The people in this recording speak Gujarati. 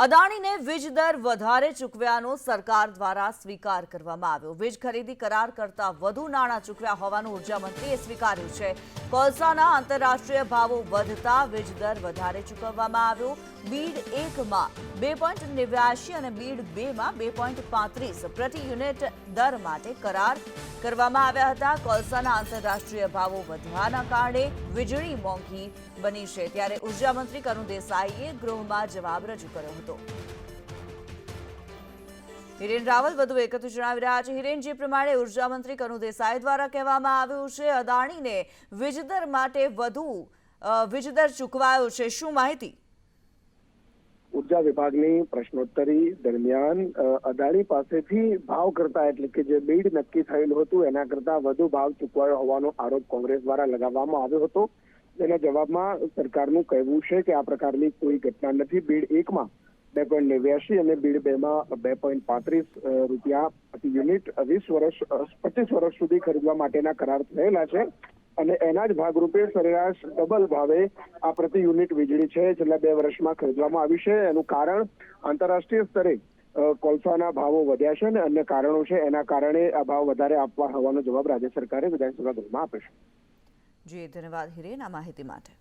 અદાણીને વીજ દર વધારે ચૂકવ્યાનો સરકાર દ્વારા સ્વીકાર કરવામાં આવ્યો. વીજ ખરીદી કરાર કરતા વધુ નાણાં ચૂકવ્યા હોવાનું ઊર્જા મંત્રીએ સ્વીકાર્યું છે. કોલસાના આંતરરાષ્ટ્રીય ભાવો વધતા વીજ દર વધારે ચૂકવવામાં આવ્યો. બીડ એકમાં બે પોઈન્ટ નેવ્યાશી અને બીડ બેમાં બે પોઈન્ટ પાંત્રીસ પ્રતિ યુનિટ દર માટે કરાર કરવામાં આવ્યા હતા. કોલસાના આંતરરાષ્ટ્રીય ભાવો વધવાના કારણે વીજળી મોંઘી બની છે. ત્યારે ઊર્જા મંત્રી કરુણ દેસાઈએ ગૃહમાં જવાબ રજૂ કર્યો હતો. હિરેન રાવલ વધુ એકત્રી જણાવી રહ્યા છે. હિરેન, જે પ્રમાણે ઊર્જા મંત્રી કરુણ દેસાઈ દ્વારા કહેવામાં આવ્યું છે, અદાણીને વીજદર માટે વધુ વીજદર ચૂકવાયો છે. શું માહિતી? ઊર્જા વિભાગની પ્રશ્નોત્તરી દરમિયાન અદાણી પાસેથી ભાવ કરતા એટલે કે જે બીડ નક્કી થયેલું હતું, એના કરતા વધુ ભાવ ચૂકવાયો હોવાનો આરોપ કોંગ્રેસ દ્વારા લગાવવામાં આવ્યો હતો. તેના જવાબમાં સરકારનું કહેવું છે કે આ પ્રકારની કોઈ ઘટના નથી. બીડ એકમાં બે પોઈન્ટ નેવ્યાશી અને બીડ બેમાં બે પોઈન્ટ પાંત્રીસ રૂપિયા પ્રતિ યુનિટ વીસ વર્ષ પચીસ વર્ષ સુધી ખરીદવા માટેના કરાર થયેલા છે. અને એના જ ભાગરૂપે સરેરાશ ડબલ ભાવે આ પ્રતિ યુનિટ વીજળી છે, છેલ્લા બે વર્ષમાં ખરીદવામાં આવી છે. એનું કારણ આંતરરાષ્ટ્રીય સ્તરે કોલસાના ભાવો વધ્યા છે અને અન્ય કારણો છે. એના કારણે આ ભાવ વધારે આપવા હોવાનો જવાબ રાજ્ય સરકારે વિધાનસભા ગૃહમાં આપ્યો છે. જી, ધન્યવાદ હિરેન આ માહિતી માટે.